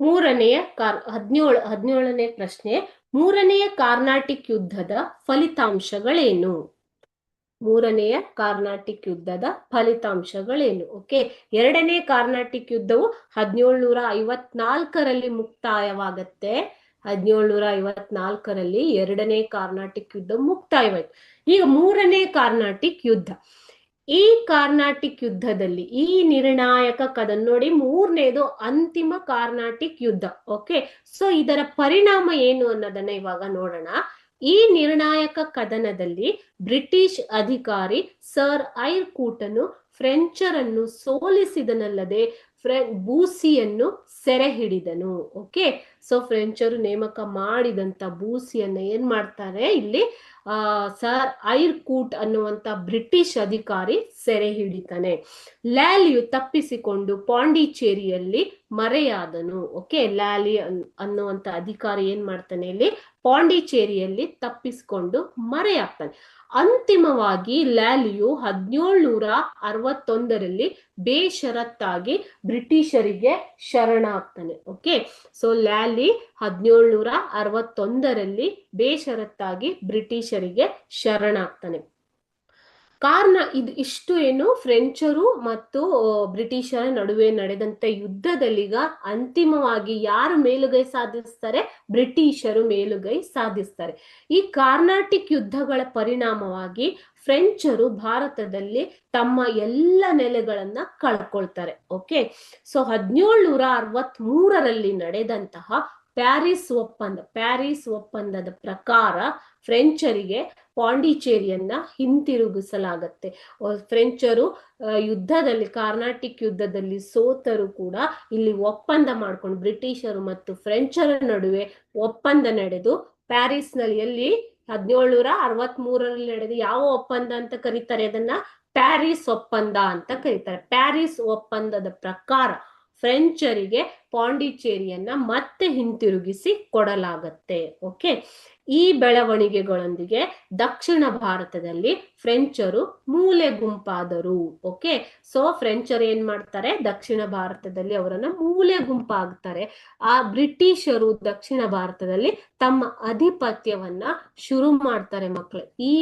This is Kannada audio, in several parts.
ಮೂರನೆಯ ಕಾರ್ ಹದಿನೇಳು ಹದಿನೇಳನೇ ಪ್ರಶ್ನೆ, ಮೂರನೆಯ ಕಾರ್ನಾಟಿಕ್ ಯುದ್ಧದ ಫಲಿತಾಂಶಗಳೇನು? ಮೂರನೆಯ ಕಾರ್ನಾಟಿಕ್ ಯುದ್ಧದ ಫಲಿತಾಂಶಗಳೇನು? ಓಕೆ, ಎರಡನೇ ಕಾರ್ನಾಟಿಕ್ ಯುದ್ಧವು ಹದಿನೇಳುನೂರ ಐವತ್ನಾಲ್ಕರಲ್ಲಿ ಮುಕ್ತಾಯವಾಗತ್ತೆ. ಹದಿನೇಳುನೂರ ಐವತ್ನಾಲ್ಕರಲ್ಲಿ ಎರಡನೇ ಕಾರ್ನಾಟಿಕ್ ಯುದ್ಧ ಮುಕ್ತಾಯವಾಯ್ತು. ಈಗ ಮೂರನೇ ಕಾರ್ನಾಟಿಕ್ ಯುದ್ಧ. ಈ ಕಾರ್ನಾಟಿಕ್ ಯುದ್ಧದಲ್ಲಿ, ಈ ನಿರ್ಣಾಯಕ ಕದನ್ ನೋಡಿ ಮೂರನೇದು ಅಂತಿಮ ಕಾರ್ನಾಟಿಕ್ ಯುದ್ಧ ಓಕೆ ಸೊ ಇದರ ಪರಿಣಾಮ ಏನು ಅನ್ನೋದನ್ನ ಇವಾಗ ನೋಡೋಣ. ಈ ನಿರ್ಣಾಯಕ ಕದನದಲ್ಲಿ ಬ್ರಿಟಿಷ್ ಅಧಿಕಾರಿ ಸರ್ ಐರ್ ಕೂಟನು ಫ್ರೆಂಚರನ್ನು ಸೋಲಿಸಿದನಲ್ಲದೆ ಫ್ರೆ, ಬೂಸಿಯನ್ನು ಸೆರೆ ಹಿಡಿದನು ಓಕೆ ಸೊ ಫ್ರೆಂಚರು ನೇಮಕ ಮಾಡಿದಂತ ಬೂಸಿಯನ್ನ ಏನ್ ಮಾಡ್ತಾರೆ? ಇಲ್ಲಿ ಸರ್ ಐರ್ ಕೂಟ್ ಅನ್ನುವಂತ ಬ್ರಿಟಿಷ್ ಅಧಿಕಾರಿ ಸೆರೆ ಹಿಡಿತಾನೆ. ಲ್ಯಾಲಿಯು ತಪ್ಪಿಸಿಕೊಂಡು ಪಾಂಡಿಚೇರಿಯಲ್ಲಿ ಮರೆಯಾದನು. ಓಕೆ, ಲ್ಯಾಲಿ ಅನ್ನುವಂತ ಅಧಿಕಾರಿ ಏನ್ ಮಾಡ್ತಾನೆ ಇಲ್ಲಿ? ಪಾಂಡಿಚೇರಿಯಲ್ಲಿ ತಪ್ಪಿಸಿಕೊಂಡು ಮರೆಯಾಗ್ತಾನೆ. ಅಂತಿಮವಾಗಿ ಲ್ಯಾಲಿಯು ಹದಿನೇಳುನೂರ ಅರವತ್ತೊಂದರಲ್ಲಿ ಬೇಷರತ್ತಾಗಿ ಬ್ರಿಟಿಷರಿಗೆ ಶರಣಾಗ್ತಾನೆ. ಓಕೆ, ಸೊ ಲ್ಯಾಲಿ ಹದಿನೇಳುನೂರ ಅರವತ್ತೊಂದರಲ್ಲಿ ಬೇಷರತ್ತಾಗಿ ಬ್ರಿಟಿಷರಿಗೆ ಶರಣಾಗ್ತಾನೆ. ಕಾರಣ ಇದು ಇಷ್ಟು ಏನು? ಫ್ರೆಂಚರು ಮತ್ತು ಬ್ರಿಟಿಷರ ನಡುವೆ ನಡೆದಂತ ಯುದ್ಧದಲ್ಲಿಗ ಅಂತಿಮವಾಗಿ ಯಾರು ಮೇಲುಗೈ ಸಾಧಿಸ್ತಾರೆ? ಬ್ರಿಟಿಷರು ಮೇಲುಗೈ ಸಾಧಿಸ್ತಾರೆ. ಈ ಕಾರ್ನಾಟಿಕ್ ಯುದ್ಧಗಳ ಪರಿಣಾಮವಾಗಿ ಫ್ರೆಂಚರು ಭಾರತದಲ್ಲಿ ತಮ್ಮ ಎಲ್ಲ ನೆಲೆಗಳನ್ನ ಕಳ್ಕೊಳ್ತಾರೆ. ಓಕೆ? ಸೊ ಹದಿನೇಳುನೂರ ಅರವತ್ತ್ ಮೂರರಲ್ಲಿ ನಡೆದಂತಹ ಪ್ಯಾರಿಸ್ ಒಪ್ಪಂದ, ಪ್ಯಾರಿಸ್ ಒಪ್ಪಂದದ ಪ್ರಕಾರ ಫ್ರೆಂಚರಿಗೆ ಪಾಂಡಿಚೇರಿಯನ್ನ ಹಿಂತಿರುಗಿಸಲಾಗತ್ತೆ. ಫ್ರೆಂಚರು ಯುದ್ಧದಲ್ಲಿ, ಕಾರ್ನಾಟಿಕ್ ಯುದ್ಧದಲ್ಲಿ ಸೋತರು ಕೂಡ ಇಲ್ಲಿ ಒಪ್ಪಂದ ಮಾಡ್ಕೊಂಡು ಬ್ರಿಟಿಷರು ಮತ್ತು ಫ್ರೆಂಚರ ನಡುವೆ ಒಪ್ಪಂದ ನಡೆದು ಪ್ಯಾರಿಸ್ನಲ್ಲಿ ಎಲ್ಲಿ ಹದಿನೇಳುನೂರ ಅರವತ್ ಮೂರರಲ್ಲಿ ನಡೆದ ಯಾವ ಒಪ್ಪಂದ ಅಂತ ಕರೀತಾರೆ ಅದನ್ನ? ಪ್ಯಾರಿಸ್ ಒಪ್ಪಂದ ಅಂತ ಕರೀತಾರೆ. ಪ್ಯಾರಿಸ್ ಒಪ್ಪಂದದ ಪ್ರಕಾರ ಫ್ರೆಂಚರಿಗೆ ಪಾಂಡಿಚೇರಿಯನ್ನ ಮತ್ತೆ ಹಿಂತಿರುಗಿಸಿ ಕೊಡಲಾಗತ್ತೆ ಓಕೆ ಈ ಬೆಳವಣಿಗೆಗಳೊಂದಿಗೆ ದಕ್ಷಿಣ ಭಾರತದಲ್ಲಿ ಫ್ರೆಂಚರು ಮೂಲೆ ಗುಂಪಾದರು ಓಕೆ ಸೊ ಫ್ರೆಂಚರು ಏನ್ ಮಾಡ್ತಾರೆ? ದಕ್ಷಿಣ ಭಾರತದಲ್ಲಿ ಅವರನ್ನ ಮೂಲೆ ಗುಂಪಾಗ್ತಾರೆ. ಆ ಬ್ರಿಟಿಷರು ದಕ್ಷಿಣ ಭಾರತದಲ್ಲಿ ತಮ್ಮ ಅಧಿಪತ್ಯವನ್ನ ಶುರು ಮಾಡ್ತಾರೆ ಮಕ್ಕಳು ಈ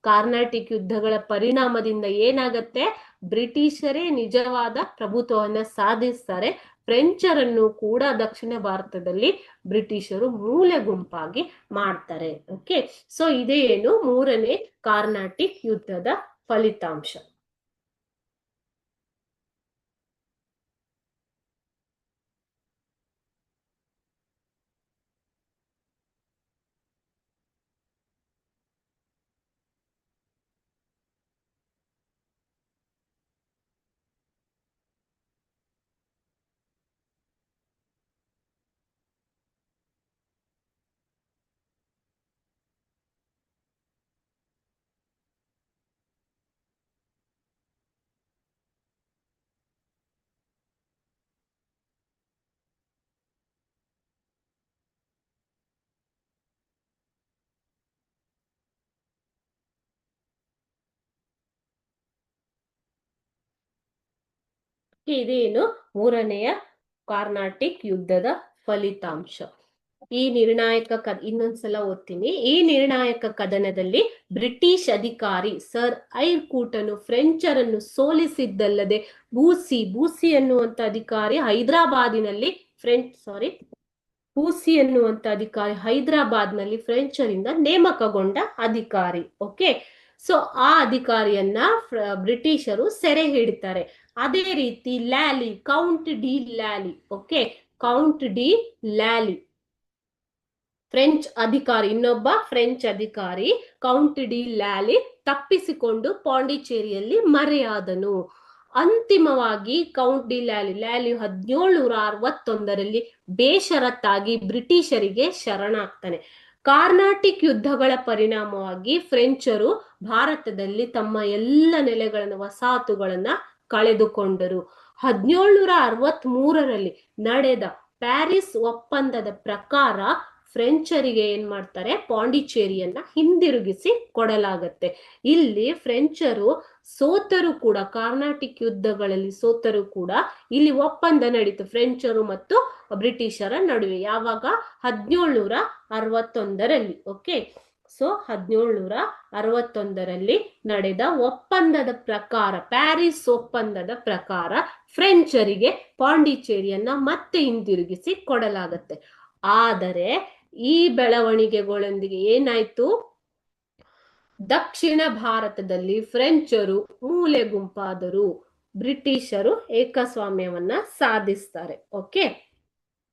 ಕಾರ್ನಾಟಿಕ್ ಯುದ್ಧಗಳ ಪರಿಣಾಮದಿಂದ ಏನಾಗತ್ತೆ? ಬ್ರಿಟಿಷರೇ ನಿಜವಾದ ಪ್ರಭುತ್ವವನ್ನ ಸಾಧಿಸ್ತಾರೆ. ಫ್ರೆಂಚರನ್ನು ಕೂಡ ದಕ್ಷಿಣ ಭಾರತದಲ್ಲಿ ಬ್ರಿಟಿಷರು ಮೂಲೆ ಗುಂಪಾಗಿ ಮಾಡ್ತಾರೆ. ಓಕೆ ಸೊ ಇದೇನು ಮೂರನೇ ಕಾರ್ನಾಟಿಕ್ ಯುದ್ಧದ ಫಲಿತಾಂಶ. ಇದೇನು ಮೂರನೆಯ ಕಾರ್ನಾಟಿಕ್ ಯುದ್ಧದ ಫಲಿತಾಂಶ. ಈ ನಿರ್ಣಾಯಕ ಕ, ಇನ್ನೊಂದ್ಸಲ ಓದ್ತೀನಿ. ಈ ನಿರ್ಣಾಯಕ ಕದನದಲ್ಲಿ ಬ್ರಿಟಿಷ್ ಅಧಿಕಾರಿ ಸರ್ ಐರ್ ಕೂಟನು ಫ್ರೆಂಚರನ್ನು ಸೋಲಿಸಿದ್ದಲ್ಲದೆ ಬೂಸಿ ಬೂಸಿ ಅನ್ನುವಂತ ಅಧಿಕಾರಿ ಹೈದರಾಬಾದಿನಲ್ಲಿ ಫ್ರೆಂಚ್ ಸಾರಿ ಬೂಸಿ ಅನ್ನುವಂತ ಅಧಿಕಾರಿ ಹೈದರಾಬಾದ್ನಲ್ಲಿ ಫ್ರೆಂಚರಿಂದ ನೇಮಕಗೊಂಡ ಅಧಿಕಾರಿ. ಓಕೆ ಸೊ ಆ ಅಧಿಕಾರಿಯನ್ನ ಬ್ರಿಟಿಷರು ಸೆರೆ ಹಿಡಿತಾರೆ. ಅದೇ ರೀತಿ Lally count de Lally okay count de Lally French ಅಧಿಕಾರಿ, ಇನ್ನೊಬ್ಬ ಫ್ರೆಂಚ್ ಅಧಿಕಾರಿ ಕೌಂಟ್ ಡಿ ಲ್ಯಾಲಿ ತಪ್ಪಿಸಿಕೊಂಡು ಪಾಂಡಿಚೇರಿಯಲ್ಲಿ ಮರೆಯಾದನು. ಅಂತಿಮವಾಗಿ ಕೌಂಟ್ ಡಿ ಲ್ಯಾಲಿ ಲ್ಯಾಲಿ ಹದಿನೇಳುನೂರ ಅರವತ್ತೊಂದರಲ್ಲಿ ಬೇಷರತ್ತಾಗಿ ಬ್ರಿಟಿಷರಿಗೆ ಶರಣಾಗ್ತಾನೆ. ಕಾರ್ನಾಟಿಕ್ ಯುದ್ಧಗಳ ಪರಿಣಾಮವಾಗಿ ಫ್ರೆಂಚರು ಭಾರತದಲ್ಲಿ ತಮ್ಮ ಎಲ್ಲ ನೆಲೆಗಳನ್ನು, ವಸಾಹತುಗಳನ್ನ ಕಳೆದುಕೊಂಡರು. ಹದಿನೇಳುನೂರ ಅರವತ್ತ್ ಮೂರರಲ್ಲಿ ನಡೆದ ಪ್ಯಾರಿಸ್ ಒಪ್ಪಂದದ ಪ್ರಕಾರ ಫ್ರೆಂಚರಿಗೆ ಏನ್ ಮಾಡ್ತಾರೆ? ಪಾಂಡಿಚೇರಿಯನ್ನ ಹಿಂದಿರುಗಿಸಿ ಕೊಡಲಾಗತ್ತೆ. ಇಲ್ಲಿ ಫ್ರೆಂಚರು ಸೋತರು ಕೂಡ, ಕಾರ್ನಾಟಿಕ್ ಯುದ್ಧಗಳಲ್ಲಿ ಸೋತರು ಕೂಡ ಇಲ್ಲಿ ಒಪ್ಪಂದ ನಡೀತು. ಫ್ರೆಂಚರು ಮತ್ತು ಬ್ರಿಟಿಷರ ನಡುವೆ ಯಾವಾಗ? ಹದಿನೇಳುನೂರ ಅರವತ್ತೊಂದರಲ್ಲಿ ಓಕೆ ಸೊ ಹದಿನೇಳುನೂರ ಅರವತ್ತೊಂದರಲ್ಲಿ ನಡೆದ ಒಪ್ಪಂದದ ಪ್ರಕಾರ, ಪ್ಯಾರಿಸ್ ಒಪ್ಪಂದದ ಪ್ರಕಾರ ಫ್ರೆಂಚರಿಗೆ ಪಾಂಡಿಚೇರಿಯನ್ನ ಮತ್ತೆ ಹಿಂದಿರುಗಿಸಿ ಕೊಡಲಾಗತ್ತೆ. ಆದರೆ ಈ ಬೆಳವಣಿಗೆಗಳೊಂದಿಗೆ ಏನಾಯ್ತು? ದಕ್ಷಿಣ ಭಾರತದಲ್ಲಿ ಫ್ರೆಂಚರು ಮೂಲೆ ಗುಂಪಾದರು ಬ್ರಿಟಿಷರು ಏಕಸ್ವಾಮ್ಯವನ್ನ ಸಾಧಿಸ್ತಾರೆ, ಓಕೆ?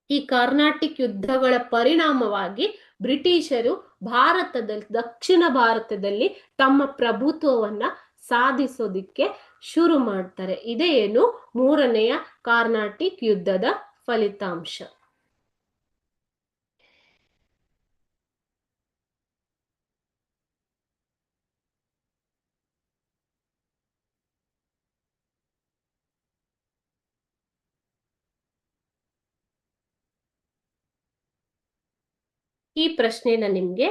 ಈ ಕರ್ನಾಟಿಕ್ ಯುದ್ಧಗಳ ಪರಿಣಾಮವಾಗಿ ಬ್ರಿಟಿಷರು ಭಾರತದಲ್ಲಿ, ದಕ್ಷಿಣ ಭಾರತದಲ್ಲಿ ತಮ್ಮ ಪ್ರಭುತ್ವವನ್ನ ಸಾಧಿಸೋದಿಕ್ಕೆ ಶುರು ಮಾಡ್ತಾರೆ. ಇದೇ ಏನು? ಮೂರನೆಯ ಕಾರ್ನಾಟಿಕ್ ಯುದ್ಧದ ಫಲಿತಾಂಶ. ಈ ಪ್ರಶ್ನೆನ ನಿಮ್ಗೆ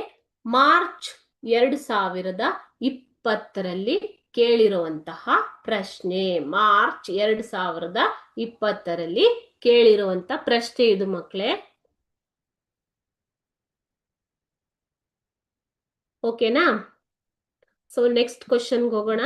ಮಾರ್ಚ್ ಎರಡು ಸಾವಿರದ ಇಪ್ಪತ್ತರಲ್ಲಿ ಕೇಳಿರುವಂತಹ ಪ್ರಶ್ನೆ. ಮಾರ್ಚ್ ಎರಡ್ ಸಾವಿರದ ಇಪ್ಪತ್ತರಲ್ಲಿ ಕೇಳಿರುವಂತ ಪ್ರಶ್ನೆ ಇದು ಮಕ್ಕಳೇ ಓಕೆನಾ ಸೊ ನೆಕ್ಸ್ಟ್ ಕ್ವಶನ್ಗೆ ಹೋಗೋಣ.